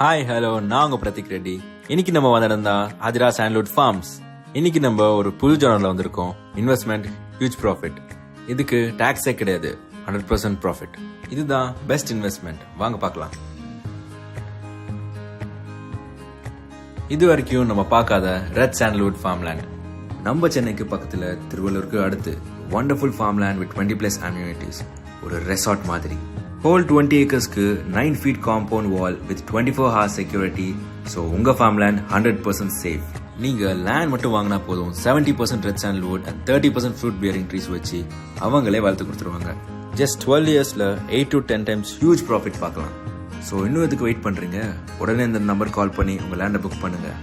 Hi hello நான் உங்க பிரதீக் ரெட்டி. இன்னைக்கு நம்ம வந்திருந்தா ஹஜ்ரா சாண்ட்லூட் ஃபார்ம்ஸ். இன்னைக்கு நம்ம ஒரு புது ஜோனர்ல வந்திருக்கோம். இன்வெஸ்ட்மெண்ட் ஹியூஜ் ப்ராஃபிட் இதுக்கு டாக்ஸே கிடையாது. ஹண்ட்ரட் பர்சன்ட் ப்ராஃபிட் இதுதான் பெஸ்ட் இன்வெஸ்ட்மெண்ட் வாங்க பார்க்கலாம். இது வரைக்கும் நம்ம பார்க்காத ரெட் சாண்ட்லூட் ஃபார்ம்லேண்ட் நம்ம சென்னைக்கு பக்கத்தில் திருவள்ளூருக்கு அடுத்து wonderful farmland with twenty plus amenities ஒரு ரெசார்ட் மாதிரி. Whole twenty ஏக்கர்ஸ்க்கு nine feet compound wall with twenty four hours security so உங்கள் farm land hundred percent safe நீங்கள் லேண்ட் மட்டும் வாங்கினா போதும். Seventy percent red sandalwood and thirty percent fruit bearing trees வச்சு அவங்களே வளர்த்து கொடுத்துருவாங்க. ஜஸ்ட் டுவெல் இயர்ஸில் eight to ten times huge profit பார்க்கலாம். ஸோ இன்னும் எதுக்கு வெயிட் பண்ணுறீங்க உடனே இந்த நம்பர் கால் பண்ணி உங்கள் லேண்டை புக் பண்ணுங்கள்